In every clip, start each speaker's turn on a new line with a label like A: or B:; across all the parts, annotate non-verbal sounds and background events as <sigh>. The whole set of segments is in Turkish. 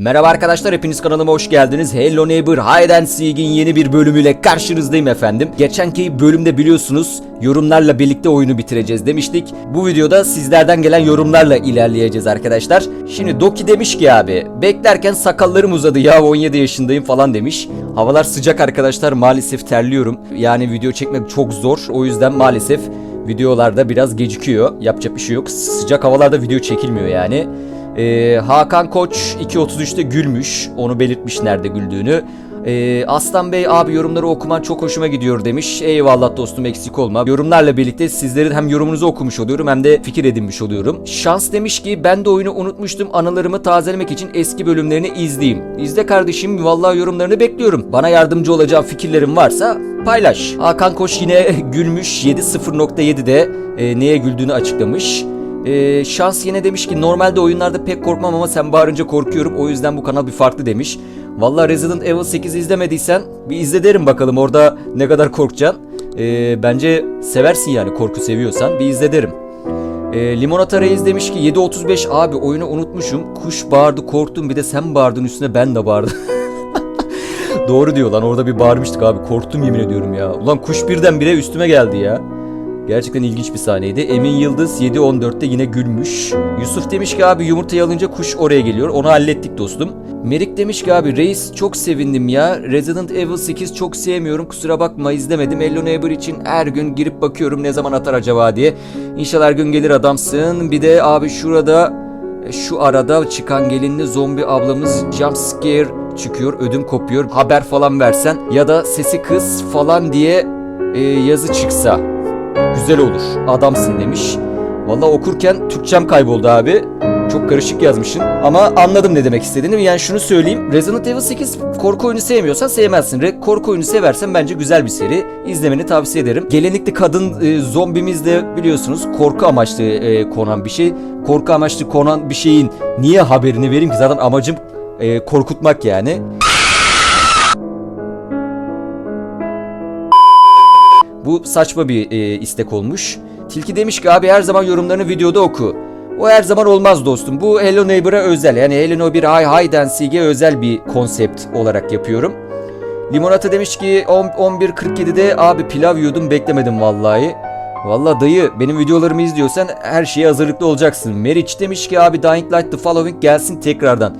A: Merhaba arkadaşlar hepiniz kanalıma hoş geldiniz. Hello Neighbor Hide and Seek'in yeni bir bölümüyle karşınızdayım efendim. Geçenki bölümde biliyorsunuz yorumlarla birlikte oyunu bitireceğiz demiştik. Bu videoda sizlerden gelen yorumlarla ilerleyeceğiz arkadaşlar. Şimdi Doki demiş ki abi beklerken sakallarım uzadı ya 17 yaşındayım falan demiş. Havalar sıcak arkadaşlar maalesef terliyorum. Yani video çekmek çok zor o yüzden maalesef videolarda biraz gecikiyor. Yapacak bir şey yok. Sıcak havalarda video çekilmiyor yani. Ee, Hakan Koç 2.33'te gülmüş. Onu belirtmiş nerede güldüğünü. Ee, Aslan Bey abi yorumları okuman çok hoşuma gidiyor demiş. Eyvallah dostum eksik olma. Yorumlarla birlikte sizlerin hem yorumunuzu okumuş oluyorum hem de fikir edinmiş oluyorum. Şans demiş ki ben de oyunu unutmuştum. Anılarımı tazelemek için eski bölümlerini izleyeyim. İzle kardeşim vallahi yorumlarını bekliyorum. Bana yardımcı olacağı fikirlerin varsa paylaş. Hakan Koç yine <laughs> gülmüş 7.0.7'de e, neye güldüğünü açıklamış. Ee, şans yine demiş ki normalde oyunlarda pek korkmam ama sen bağırınca korkuyorum o yüzden bu kanal bir farklı demiş. Vallahi Resident Evil 8 izlemediysen bir izle derim bakalım orada ne kadar korkacaksın. Ee, bence seversin yani korku seviyorsan bir izle derim. Ee, Limonata Reis demiş ki 7.35 abi oyunu unutmuşum. Kuş bağırdı korktum bir de sen bağırdın üstüne ben de bağırdım. <laughs> Doğru diyor lan orada bir bağırmıştık abi korktum yemin ediyorum ya. Ulan kuş birden bire üstüme geldi ya. Gerçekten ilginç bir sahneydi. Emin Yıldız 7.14'te yine gülmüş. Yusuf demiş ki abi yumurtayı alınca kuş oraya geliyor. Onu hallettik dostum. Merik demiş ki abi reis çok sevindim ya. Resident Evil 8 çok sevmiyorum. Kusura bakma izlemedim. Hello Neighbor için her gün girip bakıyorum ne zaman atar acaba diye. İnşallah gün gelir adamsın. Bir de abi şurada şu arada çıkan gelinli zombi ablamız jump scare çıkıyor. Ödüm kopuyor. Haber falan versen ya da sesi kız falan diye e, yazı çıksa güzel olur. Adamsın demiş. Vallahi okurken Türkçem kayboldu abi. Çok karışık yazmışsın ama anladım ne demek istediğini. Yani şunu söyleyeyim. Resident Evil 8 korku oyunu sevmiyorsan sevmezsin. Re- korku oyunu seversen bence güzel bir seri. İzlemeni tavsiye ederim. Gelenlikli kadın e, zombimiz de biliyorsunuz korku amaçlı e, konan bir şey. Korku amaçlı konan bir şeyin niye haberini vereyim ki? Zaten amacım e, korkutmak yani. Bu saçma bir e, istek olmuş. Tilki demiş ki abi her zaman yorumlarını videoda oku. O her zaman olmaz dostum. Bu Hello Neighbor'a özel. Yani Hello High Hide and Seek'e özel bir konsept olarak yapıyorum. Limonata demiş ki 10 11.47'de abi pilav yiyordum beklemedim vallahi. Vallahi dayı benim videolarımı izliyorsan her şeye hazırlıklı olacaksın. Meriç demiş ki abi Dying Light The Following gelsin tekrardan.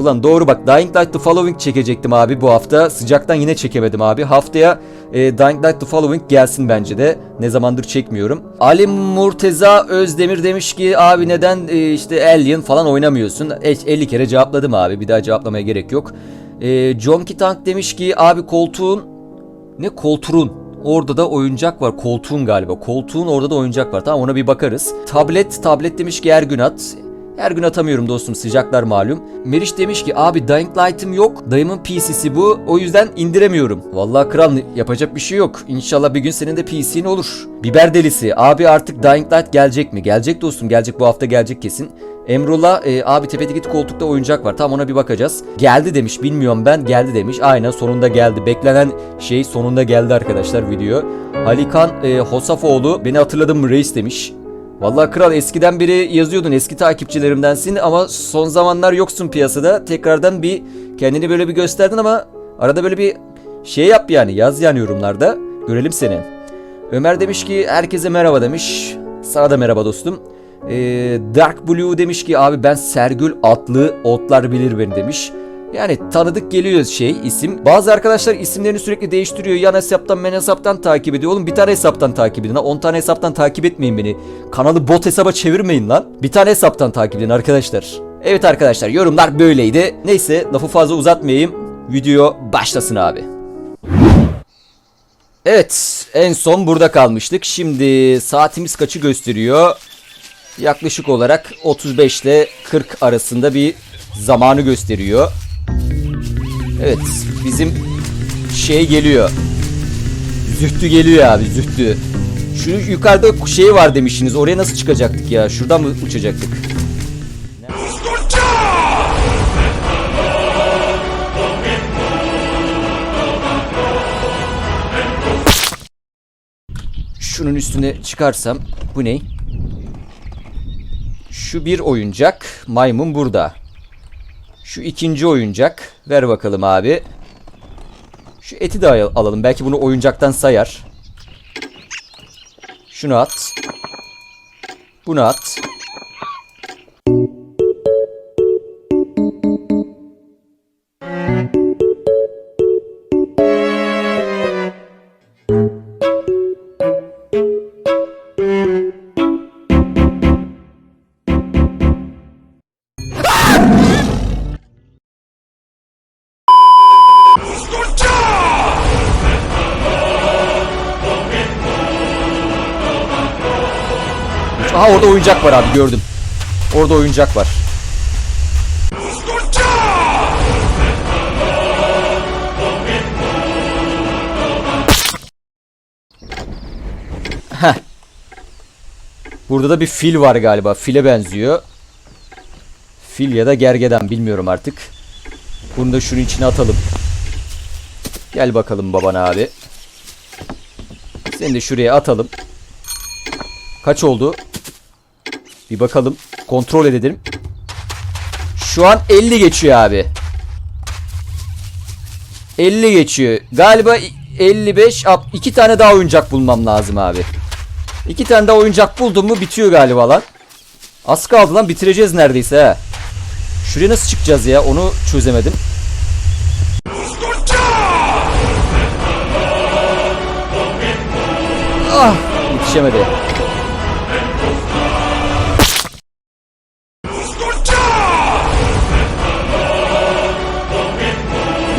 A: Ulan doğru bak Dying Light The Following çekecektim abi bu hafta. Sıcaktan yine çekemedim abi. Haftaya e, Dying Light The Following gelsin bence de. Ne zamandır çekmiyorum. Ali Murteza Özdemir demiş ki abi neden e, işte Alien falan oynamıyorsun? E, 50 kere cevapladım abi. Bir daha cevaplamaya gerek yok. E, Jonky Tank demiş ki abi koltuğun ne koltuğun Orada da oyuncak var. Koltuğun galiba. Koltuğun orada da oyuncak var. Tamam ona bir bakarız. Tablet, tablet demiş ki her gün at. Her gün atamıyorum dostum sıcaklar malum. Meriç demiş ki abi Dying Light'ım yok. Dayımın PC'si bu. O yüzden indiremiyorum. Vallahi kral yapacak bir şey yok. İnşallah bir gün senin de PC'in olur. Biber delisi. Abi artık Dying Light gelecek mi? Gelecek dostum. Gelecek bu hafta gelecek kesin. Emrullah e, abi tepedeki koltukta oyuncak var. Tamam ona bir bakacağız. Geldi demiş. Bilmiyorum ben. Geldi demiş. Aynen sonunda geldi. Beklenen şey sonunda geldi arkadaşlar video. Halikan e, Hosafoğlu beni hatırladın mı reis demiş. Vallahi kral eskiden beri yazıyordun eski takipçilerimdensin ama son zamanlar yoksun piyasada. Tekrardan bir kendini böyle bir gösterdin ama arada böyle bir şey yap yani yaz yani yorumlarda. Görelim seni. Ömer demiş ki herkese merhaba demiş. Sana da merhaba dostum. Ee, Dark Blue demiş ki abi ben Sergül Atlı Otlar Bilir Beni demiş. Yani tanıdık geliyor şey isim. Bazı arkadaşlar isimlerini sürekli değiştiriyor. Yan hesaptan men hesaptan takip ediyor. Oğlum bir tane hesaptan takip edin. 10 tane hesaptan takip etmeyin beni. Kanalı bot hesaba çevirmeyin lan. Bir tane hesaptan takip edin arkadaşlar. Evet arkadaşlar yorumlar böyleydi. Neyse lafı fazla uzatmayayım. Video başlasın abi. Evet en son burada kalmıştık. Şimdi saatimiz kaçı gösteriyor? Yaklaşık olarak 35 ile 40 arasında bir zamanı gösteriyor. Evet bizim şey geliyor. Zühtü geliyor abi zühtü. Şu yukarıda şey var demişsiniz. Oraya nasıl çıkacaktık ya? Şuradan mı uçacaktık? Şunun üstüne çıkarsam bu ne? Şu bir oyuncak. Maymun burada. Şu ikinci oyuncak. Ver bakalım abi. Şu eti de al- alalım. Belki bunu oyuncaktan sayar. Şunu at. Bunu at. Aha orada oyuncak var abi gördüm. Orada oyuncak var. Heh. Burada da bir fil var galiba. File benziyor. Fil ya da gergedan bilmiyorum artık. Bunu da şunun içine atalım. Gel bakalım babana abi. Seni de şuraya atalım. Kaç oldu? Bir bakalım. Kontrol edelim. Şu an 50 geçiyor abi. 50 geçiyor. Galiba 55 ap- iki tane daha oyuncak bulmam lazım abi. İki tane daha oyuncak buldum mu bitiyor galiba lan. Az kaldı lan bitireceğiz neredeyse ha. Şuraya nasıl çıkacağız ya onu çözemedim. Ah yetişemedi.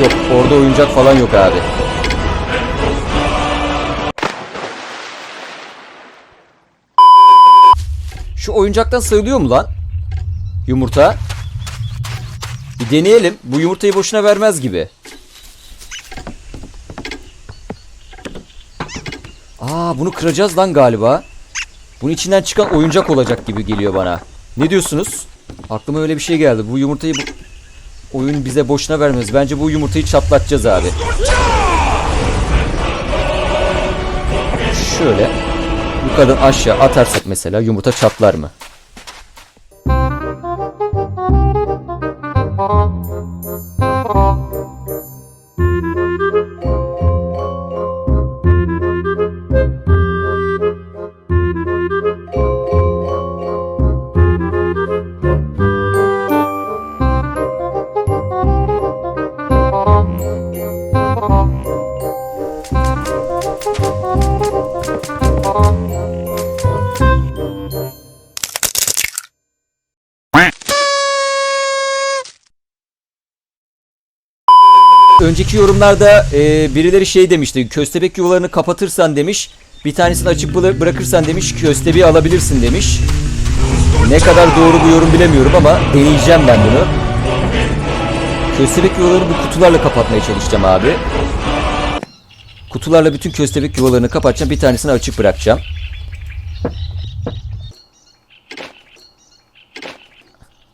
A: Yok orada oyuncak falan yok abi. Şu oyuncaktan sayılıyor mu lan? Yumurta. Bir deneyelim. Bu yumurtayı boşuna vermez gibi. Aa bunu kıracağız lan galiba. Bunun içinden çıkan oyuncak olacak gibi geliyor bana. Ne diyorsunuz? Aklıma öyle bir şey geldi. Bu yumurtayı bu oyun bize boşuna vermez. Bence bu yumurtayı çatlatacağız abi. Şöyle yukarıdan aşağı atarsak mesela yumurta çatlar mı? Önceki yorumlarda e, birileri şey demişti. Köstebek yuvalarını kapatırsan demiş. Bir tanesini açık bıra- bırakırsan demiş. Köstebeği alabilirsin demiş. Ne kadar doğru bu yorum bilemiyorum ama deneyeceğim ben bunu. Köstebek yuvalarını bu kutularla kapatmaya çalışacağım abi. Kutularla bütün köstebek yuvalarını kapatacağım. Bir tanesini açık bırakacağım.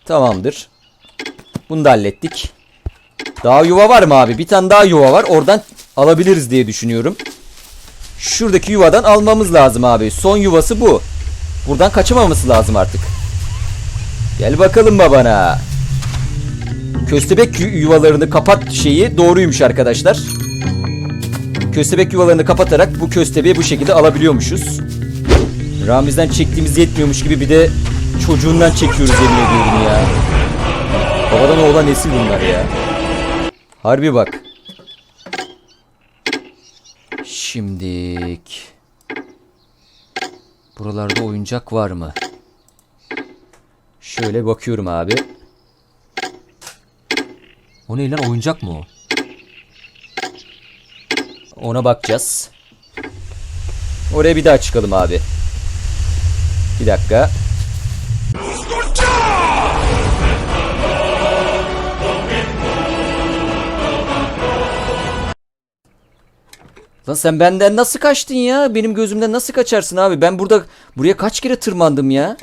A: Tamamdır. Bunu da hallettik. Daha yuva var mı abi? Bir tane daha yuva var. Oradan alabiliriz diye düşünüyorum. Şuradaki yuvadan almamız lazım abi. Son yuvası bu. Buradan kaçamaması lazım artık. Gel bakalım babana. Köstebek yu- yuvalarını kapat şeyi doğruymuş arkadaşlar. Köstebek yuvalarını kapatarak bu köstebeği bu şekilde alabiliyormuşuz. Ramiz'den çektiğimiz yetmiyormuş gibi bir de çocuğundan çekiyoruz yemin ediyorum ya. Babadan oğlan nesil bunlar ya. Harbi bak. Şimdik. Buralarda oyuncak var mı? Şöyle bakıyorum abi. O ne lan oyuncak mı o? Ona bakacağız. Oraya bir daha çıkalım abi. Bir dakika. Lan sen benden nasıl kaçtın ya? Benim gözümden nasıl kaçarsın abi? Ben burada buraya kaç kere tırmandım ya?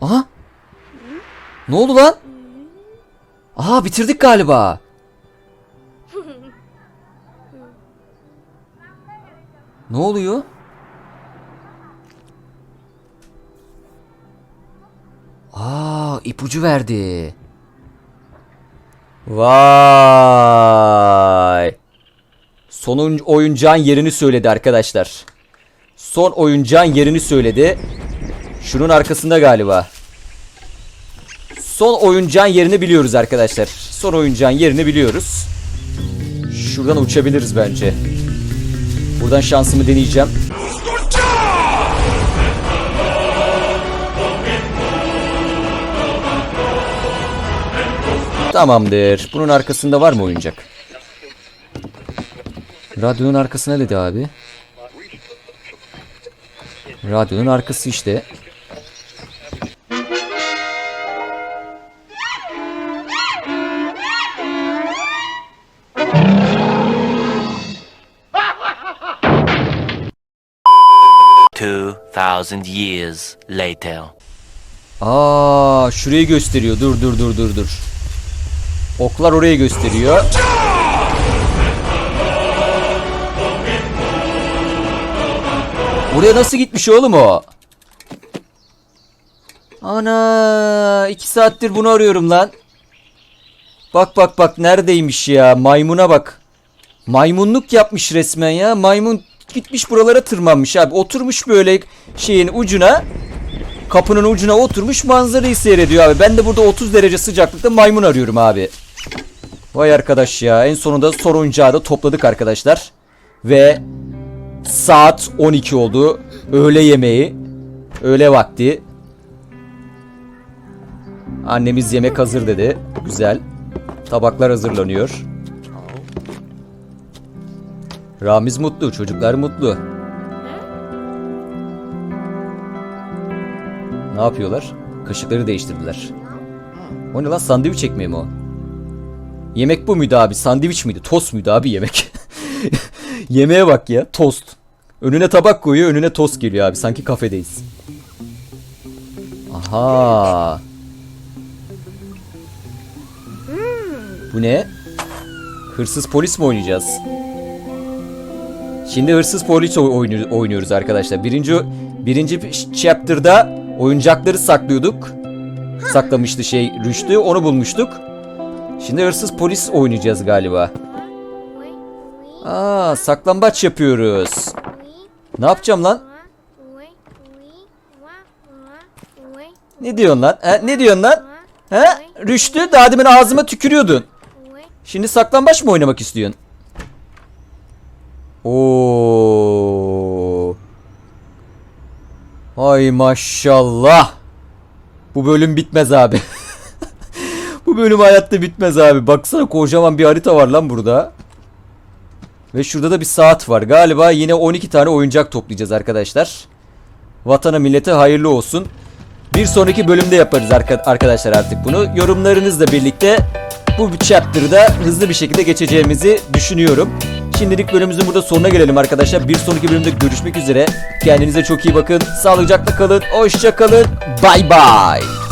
A: Aha. Ne oldu lan? Aha bitirdik galiba. <laughs> Ne oluyor? Aa ipucu verdi. Vay. Son oyun- oyuncağın yerini söyledi arkadaşlar. Son oyuncağın yerini söyledi. Şunun arkasında galiba. Son oyuncağın yerini biliyoruz arkadaşlar. Son oyuncağın yerini biliyoruz. Şuradan uçabiliriz bence. Buradan şansımı deneyeceğim. Tamamdır. Bunun arkasında var mı oyuncak? Radyonun arkasına dedi abi. Radyonun arkası işte.
B: Two thousand years later.
A: Aa, şurayı gösteriyor. Dur dur dur dur dur. Oklar orayı gösteriyor. Buraya nasıl gitmiş oğlum o? Ana, iki saattir bunu arıyorum lan. Bak bak bak neredeymiş ya? Maymuna bak. Maymunluk yapmış resmen ya. Maymun gitmiş buralara tırmanmış abi. Oturmuş böyle şeyin ucuna. Kapının ucuna oturmuş manzarayı seyrediyor abi. Ben de burada 30 derece sıcaklıkta maymun arıyorum abi. Vay arkadaş ya. En sonunda son oyuncağı da topladık arkadaşlar. Ve saat 12 oldu. Öğle yemeği. Öğle vakti. Annemiz yemek hazır dedi. Güzel. Tabaklar hazırlanıyor. Ramiz mutlu, çocuklar mutlu. Ne yapıyorlar? Kaşıkları değiştirdiler. O ne lan sandviç ekmeği mi o? Yemek bu muydu abi? Sandviç miydi? Tost muydu abi yemek? <laughs> Yemeğe bak ya. Tost. Önüne tabak koyuyor, önüne tost geliyor abi. Sanki kafedeyiz. Aha. Bu ne? Hırsız polis mi oynayacağız? Şimdi hırsız polis oy- oynu- oynuyoruz arkadaşlar. Birinci birinci chapter'da oyuncakları saklıyorduk. Saklamıştı şey Rüştü. Onu bulmuştuk. Şimdi hırsız polis oynayacağız galiba. Aa, saklambaç yapıyoruz. Ne yapacağım lan? Ne diyorsun lan? He, ne diyorsun lan? He? Rüştü daha demin ağzıma tükürüyordun. Şimdi saklambaç mı oynamak istiyorsun? Oo. Ay maşallah. Bu bölüm bitmez abi. <laughs> Bu bölüm hayatta bitmez abi. Baksana kocaman bir harita var lan burada. Ve şurada da bir saat var. Galiba yine 12 tane oyuncak toplayacağız arkadaşlar. Vatana millete hayırlı olsun. Bir sonraki bölümde yaparız arka- arkadaşlar artık bunu. Yorumlarınızla birlikte bu bir chapter'da hızlı bir şekilde geçeceğimizi düşünüyorum. Şimdilik bölümümüzün burada sonuna gelelim arkadaşlar. Bir sonraki bölümde görüşmek üzere. Kendinize çok iyi bakın. Sağlıcakla kalın. Hoşça kalın. Bay bay.